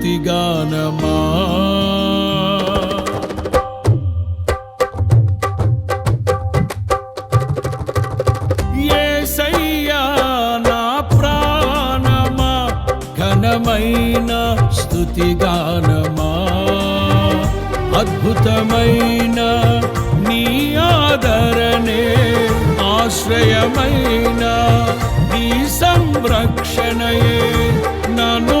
స్థుతిగానమా ఏసయ్యా నా ప్రాణమా? ఘనమైన స్తుతిగానమా అద్భుతమైన నీ ఆదరణే ఆశ్రయమైన నీ సంరక్షణయే నన్ను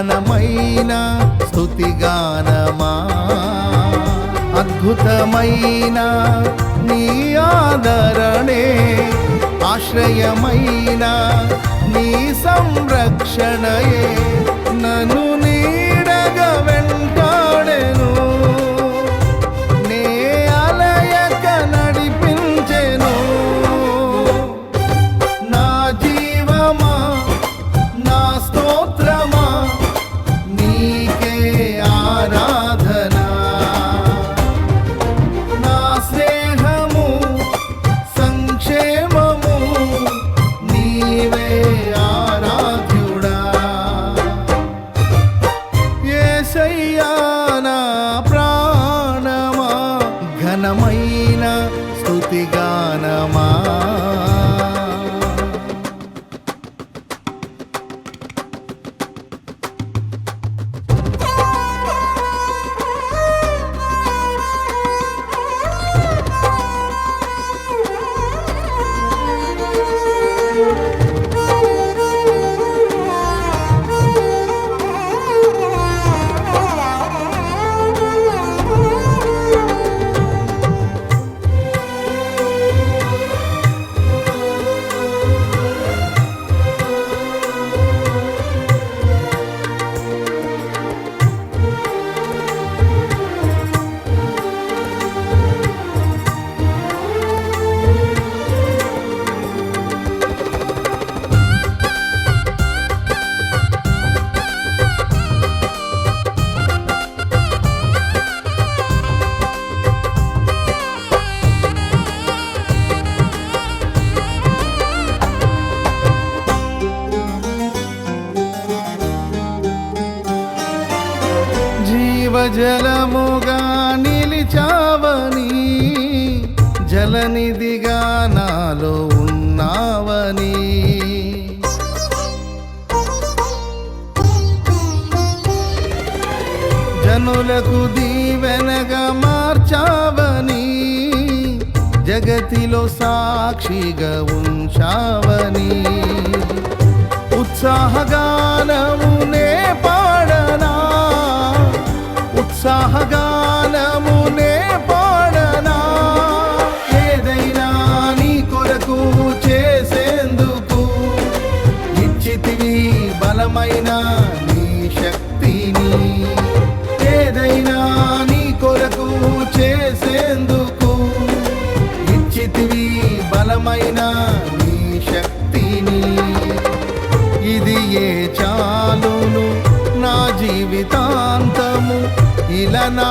ఘనమైన స్థుతిగానమా అద్భుతమైన నీ ఆదరణే ఆశ్రయమైన నీ సంరక్షణయే. నన్ను నీడగ వెంట ఘనమైన స్థుతిగానమా జగతిలో సాక్షిగా ఉంచావని. ఉత్సాహగానమునే పాడనా. ఉత్సాహగా బలమైన నీ శక్తిని ఇది ఏ చాలును? నా జీవితాంతము ఇలా నా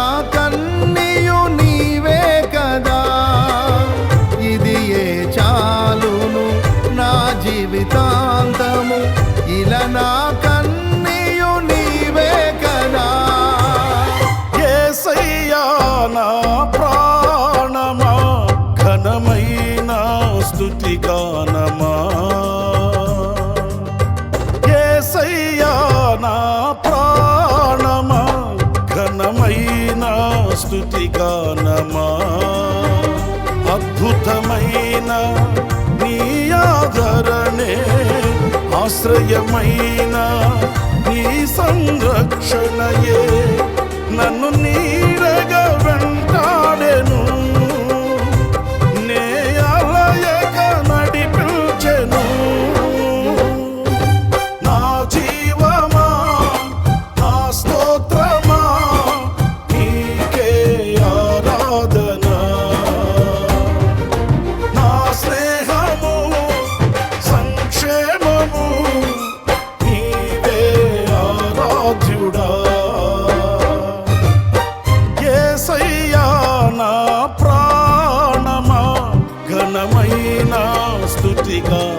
స్తుతి గానమా? అద్భుతమైన నీ ఆదరణే ఆశ్రయమైన నీ సంరక్షణయే. నన్ను నీడగా వెంటాడెను. స్తుతి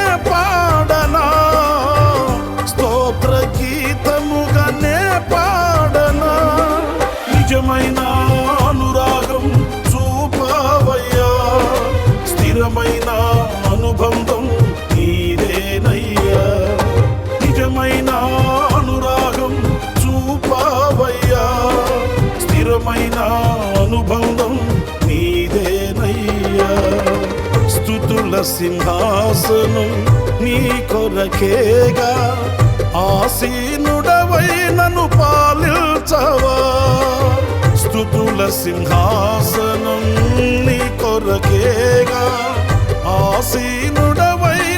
పాడనా? నిజమైన అనురాగం చూపవయ్యా. స్థిరమైన అనుబంధం నీదేనయ్యా. నిజమైన అనురాగం చూపవయ్యా. స్థిరమైన అనుబంధం నీదేనయ్యా. స్థుతుల సింహాసనం నీ కొరకేగా. ఆసీనుడవై నను పాలించవా? స్థుతుల సింహాసనం నీ కొరకేగా. ఆసీనుడవై